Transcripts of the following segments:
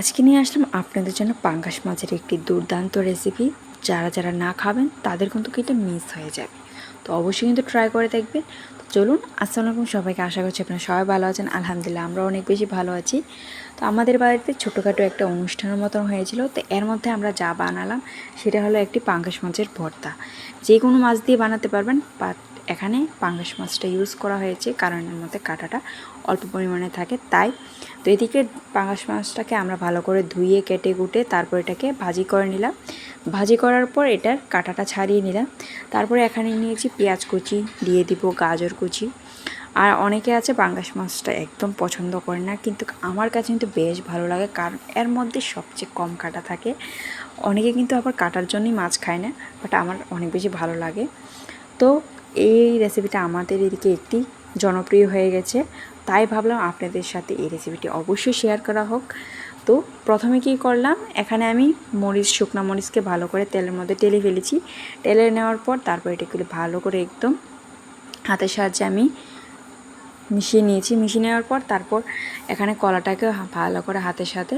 আজকে নিয়ে আসলাম আপনাদের জন্য পাঙ্গাস মাছের একটি দুর্দান্ত রেসিপি যারা যারা না খাবেন, তাদের কিন্তু কিন্তু মিস হয়ে যাবে। তো অবশ্যই কিন্তু ট্রাই করে দেখবেন। তো চলুন, আসসালামু আলাইকুম সবাইকে। আশা করছি আপনারা সবাই ভালো আছেন। আলহামদুলিল্লাহ, আমরা অনেক বেশি ভালো আছি। তো আমাদের বাড়িতে ছোটোখাটো একটা অনুষ্ঠানের মতন হয়েছিল। তো এর মধ্যে আমরা যা বানালাম, সেটা হলো একটি পাঙ্গাস মাছের ভর্তা। যে কোনো মাছ দিয়ে বানাতে পারবেন এখানে পাঙ্গাস মাছটা ইউজ করা হয়েছে, কারণ এর মধ্যে কাঁটাটা অল্প পরিমাণে থাকে, তাই তো এদিকে পাঙ্গাস মাছটাকে আমরা ভালো করে ধুয়ে, কেটে, কুটে তারপর এটাকে ভাজি করে নিলাম। ভাজি করার পর এটার কাঁটাটা ছাড়িয়ে নিলাম। তারপরে এখানে নিয়েছি পেঁয়াজ কুচি, দিয়ে দিব গাজর কুচি। আর অনেকে আছে পাঙ্গাস মাছটা একদম পছন্দ করে না, কিন্তু আমার কাছে কিন্তু বেশ ভালো লাগে, কারণ এর মধ্যে সবচেয়ে কম কাটা থাকে। অনেকে কিন্তু আবার কাটার জন্যই মাছ খায় না বাট আমার অনেক বেশি ভালো লাগে। তো এই রেসিপিটা আমাদের এদিকে একটি জনপ্রিয় হয়ে গেছে। তাই ভাবলাম আপনাদের সাথে এই রেসিপিটি অবশ্যই শেয়ার করা হোক। তো প্রথমে কি করলাম? এখানে আমি মরিচ, শুকনা মরিচকে ভালো করে তেলের মধ্যে টেলে ফেলেছি। টেলে নেওয়ার পর তারপর এটাকে ভালো করে একদম হাতের সাহায্যে আমি মিশিয়ে নিয়েছি। মিশিয়ে নেওয়ার পর তারপর এখানে কলাটাকে ভালো করে হাতের সাথে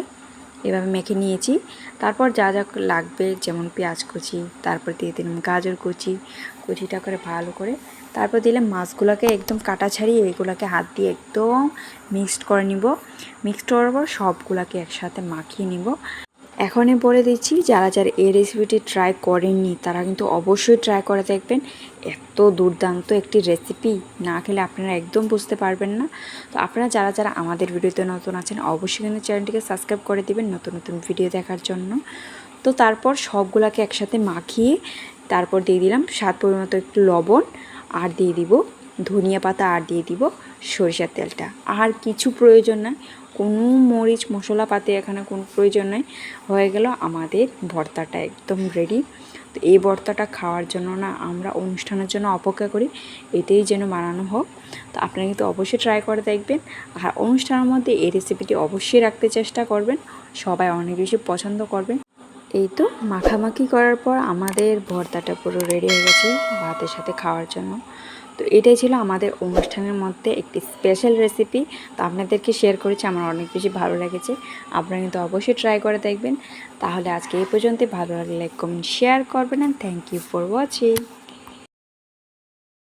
এভাবে মেখে নিয়েছি। তারপর যা যা লাগবে, যেমন পেঁয়াজ কুচি, তারপর দিয়ে দিলাম গাজর কুচি, কুচিটা করে ভালো করে। তারপর দিলাম মাছগুলোকে একদম কাটা ছাড়িয়ে এগুলোকে হাত দিয়ে একদম মিক্সড করে নিব। মিক্সড করার পর সবগুলোকে একসাথে মাখিয়ে নিব। এখনই বলে দিচ্ছি, যারা যারা এই রেসিপিটি ট্রাই করেননি, তারা কিন্তু অবশ্যই ট্রাই করে দেখবেন। এত দুর্দান্ত একটি রেসিপি না খেলে আপনারা একদম বুঝতে পারবেন না। তো আপনারা যারা যারা আমাদের ভিডিওতে নতুন আছেন, অবশ্যই কিন্তু চ্যানেলটিকে সাবস্ক্রাইব করে দিবেন নতুন নতুন ভিডিও দেখার জন্য। তো তারপর সবগুলোকে একসাথে মাখিয়ে তারপর দিয়ে দিলাম, স্বাদ পরিমতো একটু লবণ, আর দিয়ে দিব ধনিয়া পাতা আর দিয়ে দিব সরিষার তেলটা। আর কিছু প্রয়োজন নাই। কোনো মরিচ মশলা পাতে এখানে কোনো প্রয়োজন নাই। হয়ে গেল আমাদের ভর্তাটা একদম রেডি তো এই ভর্তাটা খাওয়ার জন্য না আমরা অনুষ্ঠানের জন্য অপেক্ষা করি। এতেই যেন বানানো হোক। তো আপনারা কিন্তু অবশ্যই ট্রাই করে দেখবেন। আর অনুষ্ঠানের মধ্যে এই রেসিপিটি অবশ্যই রাখতে চেষ্টা করবেন। সবাই অনেক বেশি পছন্দ করবেন। এই তো মাখামাখি করার পর আমাদের ভর্তাটা পুরো রেডি হয়ে গেছে ভাতের সাথে খাওয়ার জন্য। তো এটাই ছিল আমাদের অনুষ্ঠানের মধ্যে একটি স্পেশাল রেসিপি তো আপনাদেরকে শেয়ার করেছি, আমার অনেক বেশি ভালো লেগেছে। আপনারা কিন্তু অবশ্যই ট্রাই করে দেখবেন। তাহলে আজকে এই পর্যন্ত ভালো লাগলে কমেন্ট শেয়ার করবেন। Thank you for watching